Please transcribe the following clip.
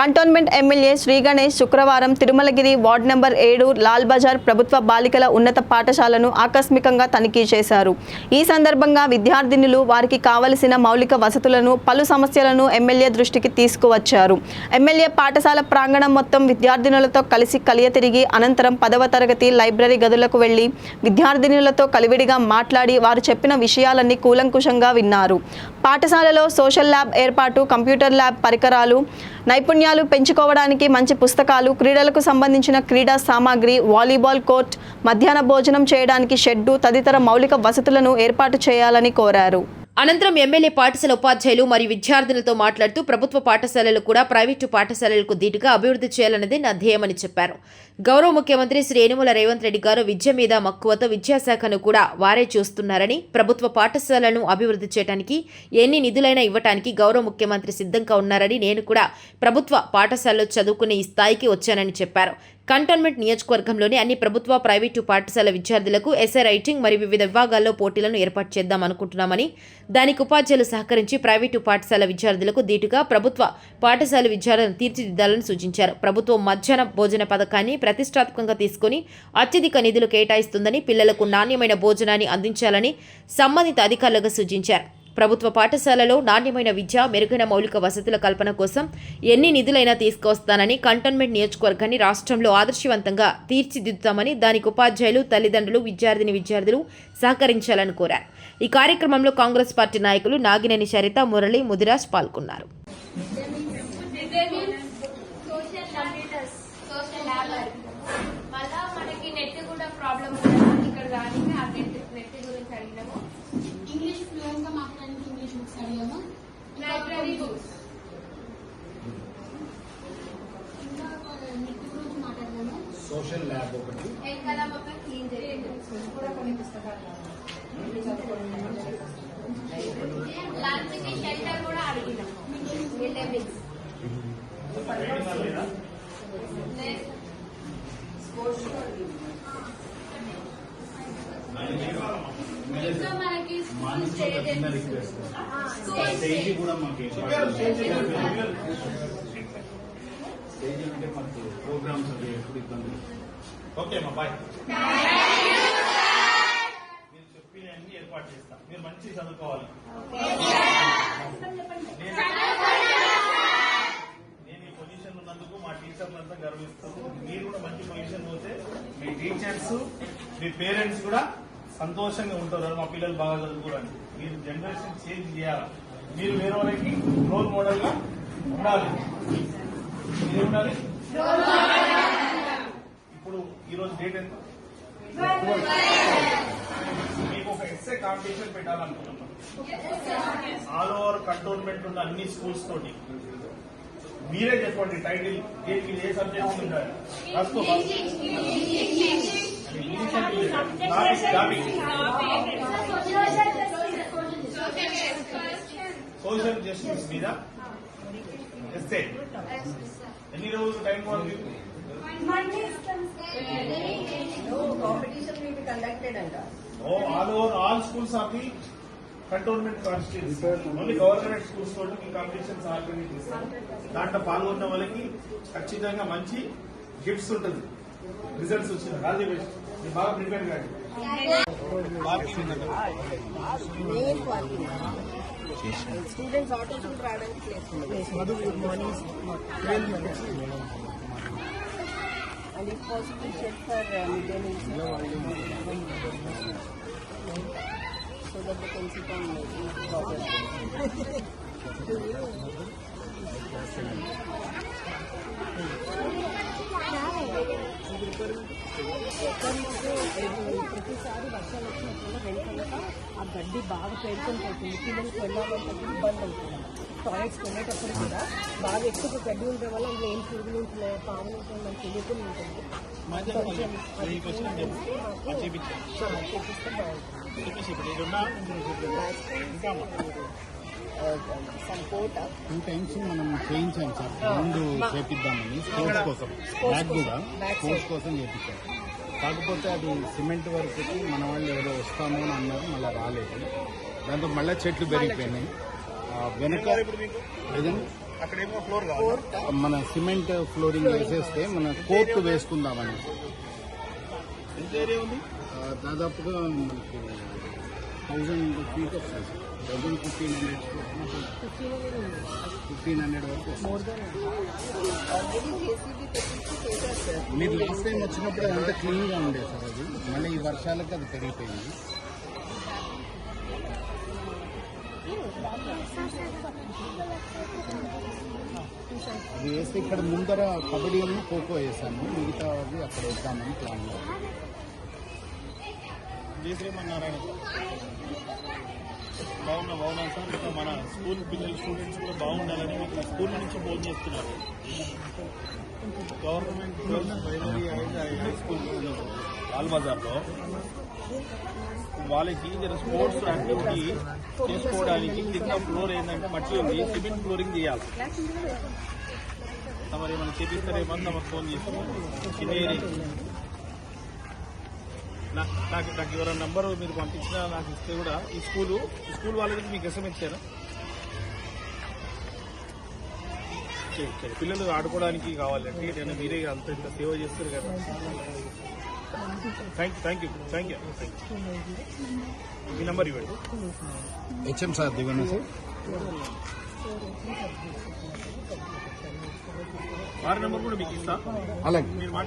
Cantonment MLA Shri Ganesh శుక్రవారం Tirumalagiri ward number ఏడు లాల్ బజార్ ప్రభుత్వ బాలికల ఉన్నత పాఠశాలను ఆకస్మికంగా తనిఖీ చేశారు. ఈ సందర్భంగా విద్యార్థినులు వారికి కావలసిన మౌలిక వసతులను పలు సమస్యలను ఎమ్మెల్యే దృష్టికి తీసుకువచ్చారు. ఎమ్మెల్యే పాఠశాల ప్రాంగణం మొత్తం విద్యార్థినులతో కలిసి కలియ తిరిగి అనంతరం పదవ తరగతి లైబ్రరీ గదులకు వెళ్ళి విద్యార్థినులతో కలివిడిగా మాట్లాడి వారు చెప్పిన విషయాలన్నీ కూలంకుషంగా విన్నారు. పాఠశాలలో సోషల్ ల్యాబ్ ఏర్పాటు కంప్యూటర్ ల్యాబ్ పరికరాలు నైపుణ్యాలు పెంచుకోవడానికి మంచి పుస్తకాలు క్రీడలకు సంబంధించిన క్రీడా సామాగ్రి వాలీబాల్ కోర్ట్ మధ్యాహ్న భోజనం చేయడానికి షెడ్డు తదితర మౌలిక వసతులను ఏర్పాటు చేయాలని కోరారు. అనంతరం ఎమ్మెల్యే పాఠశాల ఉపాధ్యాయులు మరియు విద్యార్థులతో మాట్లాడుతూ ప్రభుత్వ పాఠశాలలు కూడా ప్రైవేటు పాఠశాలలకు దీటుగా అభివృద్ధి చేయాలన్నది నా ధ్యేయమని చెప్పారు. గౌరవ ముఖ్యమంత్రి శ్రీ ఏనుమల రేవంత్ రెడ్డి గారు విద్య మీద మక్కువతో విద్యాశాఖను కూడా వారే చూస్తున్నారని ప్రభుత్వ పాఠశాలను అభివృద్ధి చేయడానికి ఎన్ని నిధులైనా ఇవ్వటానికి గౌరవ ముఖ్యమంత్రి సిద్ధంగా ఉన్నారని నేను కూడా ప్రభుత్వ పాఠశాలలో చదువుకునే ఈ స్థాయికి వచ్చానని చెప్పారు. కంటోన్మెంట్ నియోజకవర్గంలోని అన్ని ప్రభుత్వ ప్రైవేటు పాఠశాల విద్యార్థులకు ఎస్ఏ రైటింగ్ మరియు వివిధ విభాగాల్లో పోటీలను ఏర్పాటు చేద్దాం అనుకుంటున్నామని దానికి ఉపాధ్యాయులు సహకరించి ప్రైవేటు పాఠశాల విద్యార్థులకు ధీటుగా ప్రభుత్వ పాఠశాల విద్యార్థులను తీర్చిదిద్దాలని సూచించారు. ప్రభుత్వం మధ్యాహ్న భోజన పథకాన్ని ప్రతిష్టాత్మకంగా తీసుకుని అత్యధిక నిధులు కేటాయిస్తుందని పిల్లలకు నాణ్యమైన భోజనాన్ని అందించాలని సంబంధిత అధికారులకు సూచించారు. ప్రభుత్వ పాఠశాలలో నాణ్యమైన విద్య మెరుగైన మౌలిక వసతుల కల్పన కోసం ఎన్ని నిధులైనా తీసుకువస్తానని కంటోన్మెంట్ నియోజకవర్గాన్ని రాష్ట్రంలో ఆదర్శవంతంగా తీర్చిదిద్దుతామని దానికి ఉపాధ్యాయులు తల్లిదండ్రులు విద్యార్థిని విద్యార్థులు సహకరించాలని కోరారు. ఈ కార్యక్రమంలో కాంగ్రెస్ పార్టీ నాయకులు నాగినేని సరిత మురళి ముదిరాజ్ పాల్గొన్నారు. కూడా కొన్ని పుస్తకాలు లంచ్ కి షెల్టర్ కూడా అడిగినాము స్టేజ్ కూడా మాకు స్టేజ్ అంటే మాకు ప్రోగ్రామ్స్ అవి ఎప్పుడు ఇబ్బంది ఓకే అమ్మా బాయ్. మీరు చెప్పినవన్నీ ఏర్పాటు చేస్తాం మీరు మంచి చదువుకోవాలి నేను- నేను ఈ పొజిషన్ ఉన్నందుకు మా టీచర్లంతా గర్విస్తాము మీరు కూడా మంచి పొజిషన్ పోతే మీ టీచర్స్ మీ పేరెంట్స్ కూడా సంతోషంగా ఉంటారు మా పిల్లలు బాగా చదువుకోవడానికి. మీరు జనరేషన్ చేంజ్ చేయాలి? మీరు వేరే వాళ్ళకి రోల్ మోడల్గా ఉండాలి. మీరు ఉండాలి? ఇప్పుడు ఈ రోజు డేట్ ఎంత? మీకు ఒక ఎస్ఏ కాంపిటీషన్ పెట్టాలనుకుంటున్నాం ఆల్ ఓవర్ కంటోన్మెంట్ ఉన్న అన్ని స్కూల్స్ తోటి. మీరే చెప్పండి టైటిల్ దేనికి ఏ సబ్జెక్ట్ ఉండాలి? రాసుకో సోషల్ జస్టిస్ మీద ఇస్తే ఎన్ని రోజులు టైం పడుతుంది all over all schools of the cantonment constituency only government schools తోటి మీ కాంపిటీషన్స్ ఆర్గనైజ్ చేస్తారు దాంట్లో పాల్గొన్న వాళ్ళకి ఖచ్చితంగా మంచి గిఫ్ట్స్ ఉంటుంది. రిజల్ట్స్ వచ్చిన ఆల్ ది బెస్ట్ మీరు బాగా ప్రిపేర్ కాండి Main parking. Students auto should రావడానికి place ఉంది. Good morning. And if possible, check for uh, midday meals. So that they can sit on eat properly. ప్రతిసారి వర్షాలు వచ్చినప్పుడు వెనుకలక ఆ గడ్డి బాగా పేర్కొని పోతుంది పిల్లలకి వెళ్ళాలంటే ఇబ్బంది అవుతుంది టాయిలెట్స్కి వెళ్ళేటప్పుడు కూడా బాగా ఎక్కువ గడ్డి ఉండడం వల్ల అందులో ఏం పురుగులు ఉంటున్నాయి పాములు ఉంటున్నాయి మనకి తెలియకుండా ఉంటుంది కొంచెం అది చూపిస్తే బాగుంటుంది సపోర్ట్ టూ టైమ్స్ మనం చేయించాం సార్. గ్రౌండ్ చేపిద్దామని స్పోర్ట్స్ కోసం. బ్యాక్ కూడా స్పోర్ట్స్ కోసం చేపించాం. కాకపోతే అది సిమెంట్ వర్క్కి మన వాళ్ళు ఏదో వస్తాము అని అన్నారు మళ్ళీ రాలేదు. దాంతో మళ్ళీ చెట్లు పెరిగిపోయినాయి. వెనక మన సిమెంట్ ఫ్లోరింగ్ వేసేస్తే మన కోర్ట్ వేసుకుందామని. దాదాపుగా మనకి థౌజండ్ ఫీట్ వస్తుంది thousand fifteen hundred fifteen hundred వరకు మీరు లాస్ట్ టైం వచ్చినప్పుడు అంత క్లీన్గా ఉండేది సార్ అది. మళ్ళీ ఈ వర్షాలకి అది పెరిగిపోయింది. అది వేస్తే ఇక్కడ ముందర కబడ్డీ ఉన్న ఖోఖో వేసాము. మిగతా అది అక్కడ వేద్దామని ప్లాన్ జై శ్రీమన్నారాయణ బాగున్నా బాగున్నా సార్. ఇంకా మన స్కూల్ పిల్లలు స్టూడెంట్స్ కూడా బాగుండాలని మీకు స్కూల్ నుంచి ఫోన్ చేస్తున్నారు. Government primary and high school లాల్బజార్లో వాళ్ళకి జర స్పోర్ట్స్ యాక్టివిటీ చేసుకోవడానికి కింద ఫ్లోర్ ఏంటంటే మట్టి ఉంది. సిమెంట్ ఫ్లోరింగ్ చేయాలి. మరి మనం చేపిస్తారేమని నాకు ఫోన్ చేసి ఇంజనీరింగ్ నాకు నాకు ఎవరైనా నంబర్ మీరు పంపించినా నాకు ఇస్తే కూడా ఈ స్కూలు ఈ స్కూల్ వాళ్ళకి మీకు ఎస్ఎం ఇచ్చారా. పిల్లలు ఆడుకోవడానికి కావాలంటే నేను మీరే అంత ఇంత సేవ చేస్తారు కదా. Thank you thank you thank you me number ఇవ్వండి. హెచ్ఎం సార్ దిగండి సార్ వారి నెంబర్ కూడా మీకు ఇస్తా. అలాగే. మీరు మాట